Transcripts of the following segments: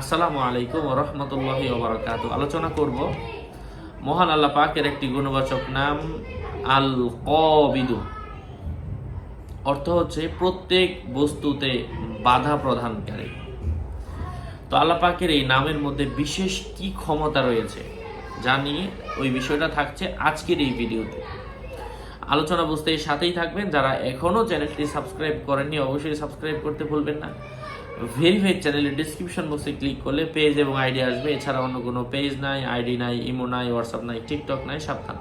আসসালামু আলাইকুম রহমতুল্লাহি ওবরাকাতু আলোচনা করব মহান আল্লাহ পাকের একটি গুণবাচক নাম আল কবিদু অর্থ হচ্ছে প্রত্যেক বস্তুতে বাধা প্রদানকারী। তো আল্লাহ পাকের এই নামের মধ্যে বিশেষ কি ক্ষমতা রয়েছে নিয়ে ওই বিষয়টা থাকছে আজকের এই ভিডিওতে। আলোচনা বুঝতে সাথেই থাকবেন, যারা এখনও চ্যানেলটি সাবস্ক্রাইব করেননি, অবশ্যই সাবস্ক্রাইব করতে ভুলবেন না। ভেরিফাইড চ্যানেলের ডিসক্রিপশন বক্সে ক্লিক করলে পেজ এবং আইডি আসবে। এছাড়া অন্য কোনো পেজ নাই আইডি নাই ইমো নাই হোয়াটসঅ্যাপ নাই টিকটক নাই, সাবধান।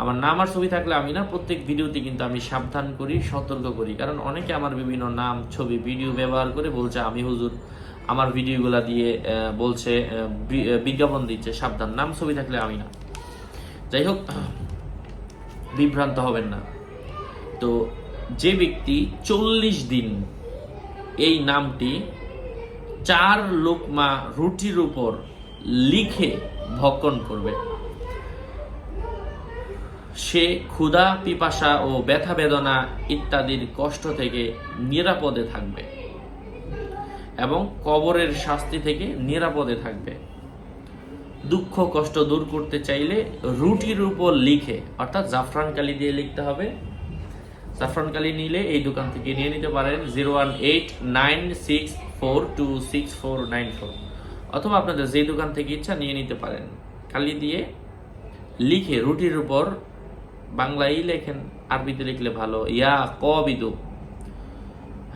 আমার নাম আর ছবি থাকলে আমি না, প্রত্যেক ভিডিওতে কিন্তু আমি সাবধান করি, সতর্ক করি। কারণ অনেকে আমার বিভিন্ন নাম, ছবি ভিডিও ব্যবহার করে বলছে, আমি হুজুর, আমার ভিডিওগুলা দিয়ে বলছে বিজ্ঞাপন দিচ্ছে, সাবধান। নাম, ছবি থাকলে আমি না। যাই হোক, বিভ্রান্ত হবেন না। তো যে ব্যক্তি চল্লিশ দিন এই নামটি চার লোকমা রুটির উপর লিখে ভক্ষণ করবে। সে ক্ষুধা, পিপাসা ও ব্যথা বেদনা ইত্যাদির কষ্ট থেকে নিরাপদে থাকবে এবং কবরের শাস্তি থেকে নিরাপদে থাকবে। দুঃখ, কষ্ট দূর করতে চাইলে রুটির উপর লিখে, অর্থাৎ জাফরান কালি দিয়ে লিখতে হবে জাফরান কালি নিলে এই দোকান থেকে নিয়ে নিতে পারেন zero one eight nine six four two six four nine four অথবা আপনাদের যে দোকান থেকে ইচ্ছা নিয়ে নিতে পারেন। কালি দিয়ে লিখে, রুটির উপর বাংলায় লেখেন, আরবিতে লিখলে ভালো। ইয়া কবিদু।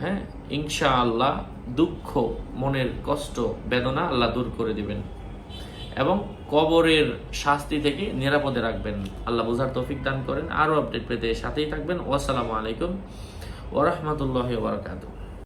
হ্যাঁ ইনশাআল্লাহ দুঃখ, মনের কষ্ট, বেদনা আল্লাহ দূর করে দিবেন। এবং কবরের শাস্তি থেকে নিরাপদে রাখবেন। আল্লাহ বোঝার তৌফিক দান করেন। আরও আপডেট পেতে সাথেই থাকবেন। ওয়াসালামু আলাইকুম ওরহমতুল্লাহ বারকাতুহ।